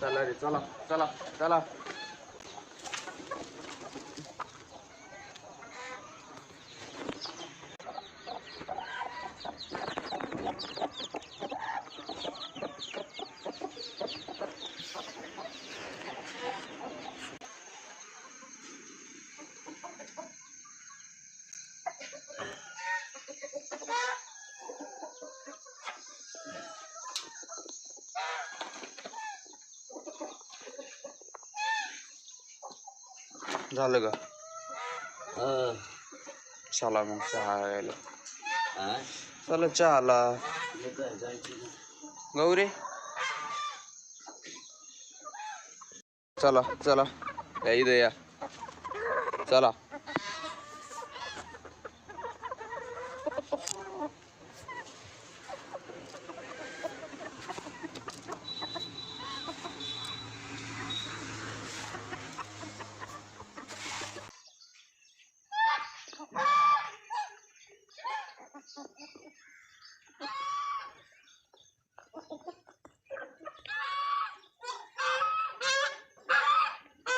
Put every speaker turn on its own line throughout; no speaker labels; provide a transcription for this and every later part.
चला रे चला चला चला झालं का? चला मग चहा यायला. चला चहाला. गौरी? चला चला. या इथं या. चला.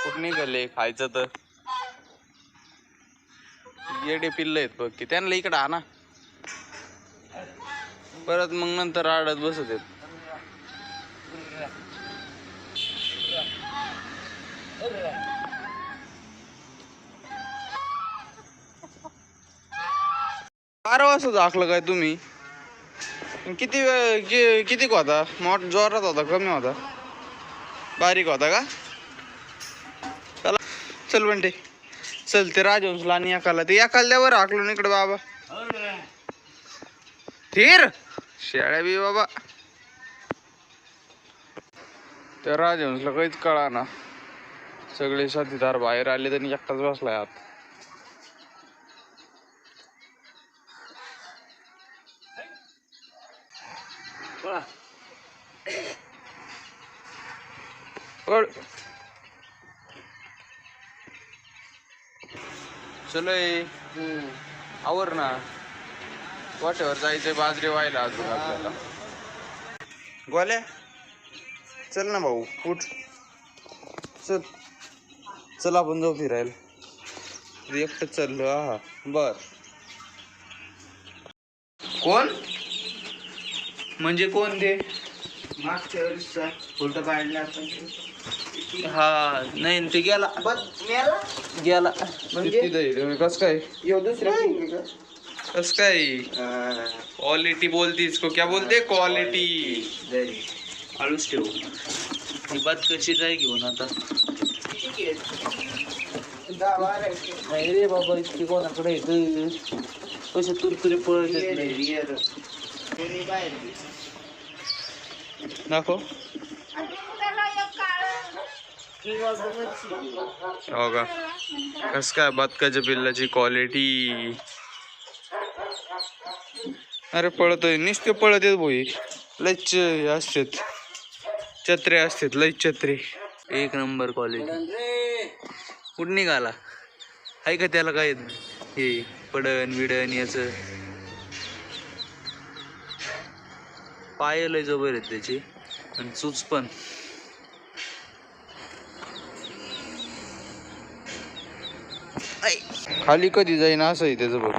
कुठं निघाले? खायचं तर. येडे पिल्ल आहेत बघ की. त्यांना इकडं आणा. परत मग नंतर आडत बसत आहेत. बारा वाजता दाखलं काय तुम्ही? किती वेळ कि- कितीक होता? मोठ जोरात होता कमी होता? बारीक होता का? चल म्हणते चल ते राजवंशला आणि एकाला. ते एकाला द्यावर ना इकडे बाबा. धीर शेळ्या बी बाबा. त्या राजवंशला काहीच कळा ना सगळे साथीदार बाहेर आले त्यांनी एकटाच बसलाय आत. पळ. चलो. आवर ना. वाटेवर जायचंय बाजरी व्हायला अजून आपल्याला. गोल्या चल ना भाऊ उठ. चल. चल आपण जाऊ फिरायला. एकटं चाललो हा बर. कोण? म्हणजे कोण ते?
मागच्या वर्षीचा फोटो काढला आपण.
हा नाही ते गेला.
बघ मेला?
गेला.
म्हणजे?
कस काय?
यो दुसरा
कस काय? क्वालिटी बोलतीस को क्या बोलते? क्वालिटी हळूच ठेवू. ही बात कशी जाय घेऊन आता? नाही रे बाबा इतकी कोणाकडे येत? कसे तुरतुरे पळत येत नाही. दाखव हो का कस काय बदकाच्या पिल्लाची क्वालिटी अरे पळतोय नुसते पळत येत बोई लयच असतात छत्रे असतात लय छत्रे। एक नंबर क्वालिटी कुठं निघाला? आहे का त्याला काय हे पडण विडण याच? पाय लय जबर आहेत त्याचे आणि चूच पण. खाली कधी जाईन असं आहे त्याचं बघ.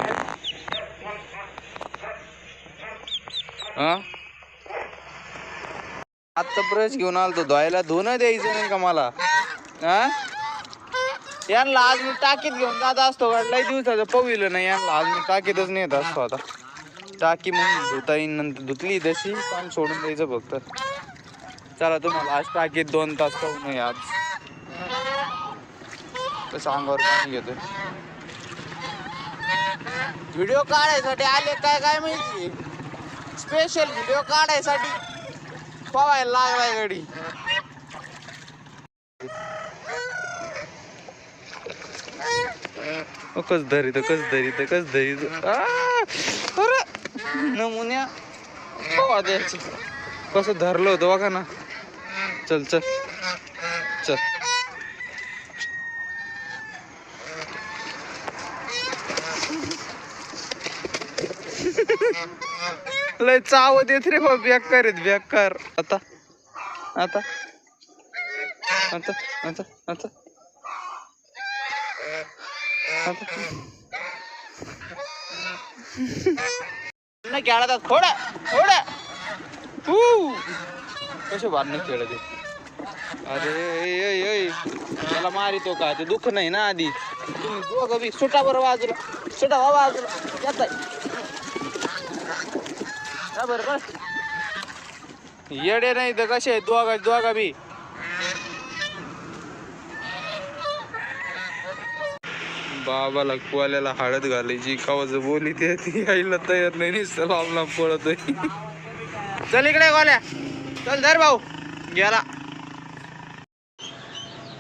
हा? आता ब्रश घेऊन आलतो धुवायला धुणं द्यायचं नाही का मला? हा? यांना आज मी टाकीत घेऊन जात असतो लई दिवसाचं पविलं नाही यांना. आज मी टाकीतच नेत असतो आता. टाकी मग धुता येईन नंतर धुतली तशी पाणी सोडून द्यायचं फक्त. चला तुम्हाला आज टाकीत दोन तास पाहून आज. कसं अंगावर पाणी घेतोय. व्हिडिओ काढायसाठी आले काय काय माहिती? स्पेशल व्हिडिओ काढायसाठी पवायला लागलाय गाडी. ओ, कस धरीत कस धरीत कस धरी आ, अरे नमुन्या. पवा द्यायचं. कसं धरलं होतं बघा ना. चल चल. चल. लय चाव देत रे बा बेकार आहेत बेकार. आता आता. आता आता आता. नाही खेळतात थोडा थोडा हू कसे बांधणे खेळत अरे त्याला मारितो का? ते दुःख नाही ना आधी. तुम्ही दोघं बी सुटा बरं बाजूला सुटा वा बाजूला येत बरं बस. येडे नाही तर कसे दोघा दोघा बी? बाबाला कुवाल्याला हळद घालायची कवाच बोली ते ती आईला तयार नाही नुसतं लांब लांब पळतोय. चल इकडे गोल्या चल धर भाऊ. गेला.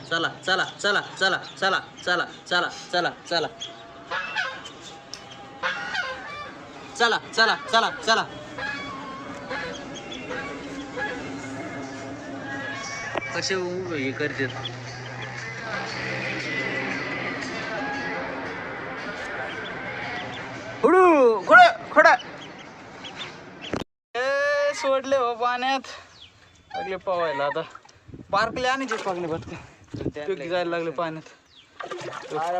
चला चला चला चला चला चला चला चला चला. चला चला चला चला. कसे हे करते
हुडू खोड खोड. ए सोडले हो पाण्यात. लागले पवायला आता. पार्कले आणायचे पागणे पटकन पिक जायला लागले पाण्यात.
अरे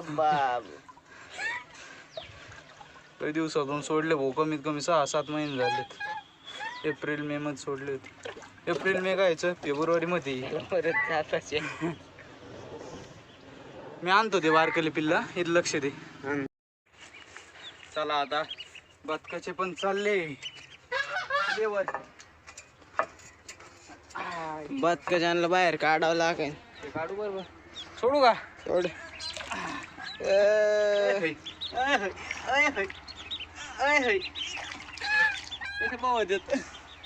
काही दिवसातून सोडले भाऊ कमीत कमी सहा सात महिने झालेत. एप्रिल मे मध्ये सोडले होते. एप्रिल मे कायचं फेब्रुवारी मध्ये
परत जाताचे.
मी आणतो ते बारकली पिल्ला इथं लक्ष दे. चला आता बदकाचे पण चालले. देवर
बदक जानला बाहेर काढावं लागेल.
ते काढू बरोबर. सोडू का?
सोड.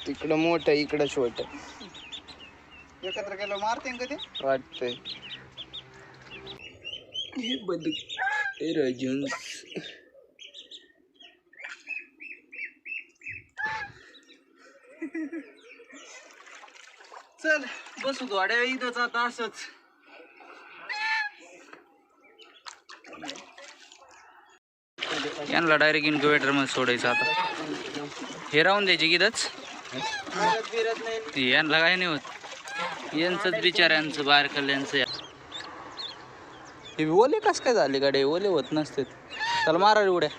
तिकडं मोठं इकडं छोट.
एकत्र केलं मारते का ते?
वाटतंय. हे बदक हे रजन.
चल बसू थोड्या वेळ इथंच आता असंच. यांना डायरेक्ट इन्क्युबेटरमध्ये सोडायचं आता. हे राहून द्यायचे यांना काय नाही होत. यांचंच बिचाऱ्यांचं बाहेर कल्यांचं हे ओले कस काय झाले गाडे? ओले होत नसते चला मारा रे उड्या.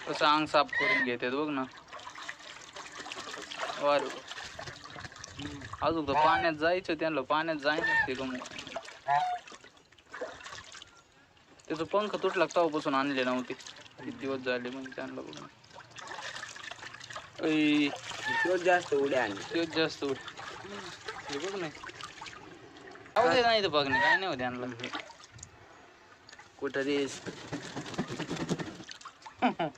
कसं अंग साफ करून घेतात बघ ना. वार अजून तर पाण्यात जायचं त्यांना पाण्यात जाय नसते का मग. त्याचं पंख तुटला तेव्हापासून आणले नव्हते. किती दिवस झाले मग त्यांना बघ ऐ,
जास्त उड्या आणि
तेच जास्त उठ हे बघ नाही जाऊ दे नाही तर बघ नाही काय नाही होत त्यांना
कुठं दिस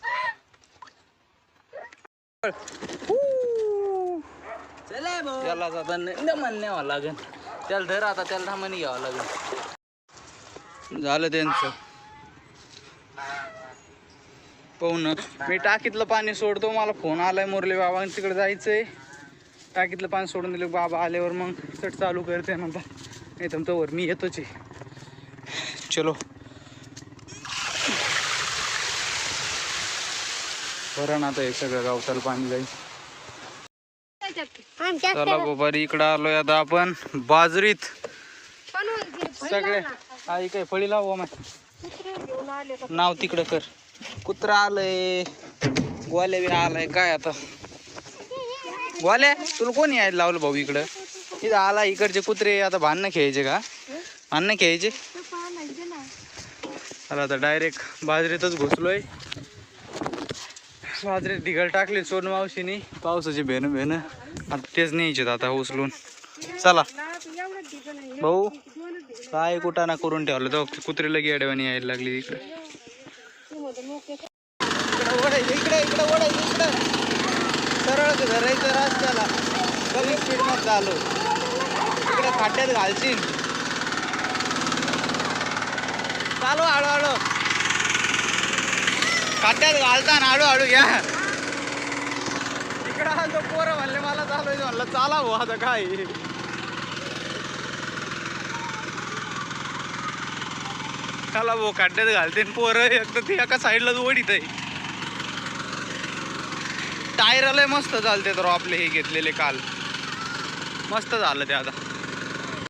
चला
त्याला आता नमन न्यावं लागेल. त्याला धर आता त्याला धामणी घ्यावं लागेल. झालं त्यांचं. पाहून मी टाकीतलं पाणी सोडतो मला फोन आलाय मुरली बाबा तिकडे जायचंय. टाकीतलं पाणी सोडून दिलं बाबा आल्यावर मग चट चालू करते नंतर नाही तर तोवर मी येतोच आहे. चलो. बरं ना आता हे सगळं गावताला पाणी जाईल. चला बाबा इकडं आलोय आता आपण. बाजरीत. सगळे. आई काय फळी लावू मग नाव तिकडं कर. कुत्रा आलंय. गोल्या बी आलाय. काय आता? गोल्या तुला कोणी यायला लावलं भाऊ इकडं? इथं आला इकडचे कुत्रे. आता भांडणं खेळायचे का? भांडणं खेळायचे? चला आता डायरेक्ट बाजरीतच घुसलोय. बाजरीत ढिगल टाकली सोन मावशीनी. पावसाची भेन भेन आता तेच न्यायचे आता उचलून. चला. भाऊ काय कुटाना करून ठेवलं तो कुत्रीला गेडवानी यायला लागली इकडे. इकडे इकडे इकडे ओढायचं इकडे सरळ धरायचं रस्त्याला कमी स्पीडमध्ये चालू इकडे खाट्यात घालशील चालू हळूहळू खाट्यात घालता ना हळूहळू घ्या इकडं तो पोरं म्हणले मला चालू म्हणलं चाला भाऊ आता काय चला भाऊ खड्ड्यात घालते न पोरं एकदा ती एका साईडला ओढीत आहे. टायर लय मस्त चालते तर आपले हे घेतलेले काल. मस्त झालं ते आता.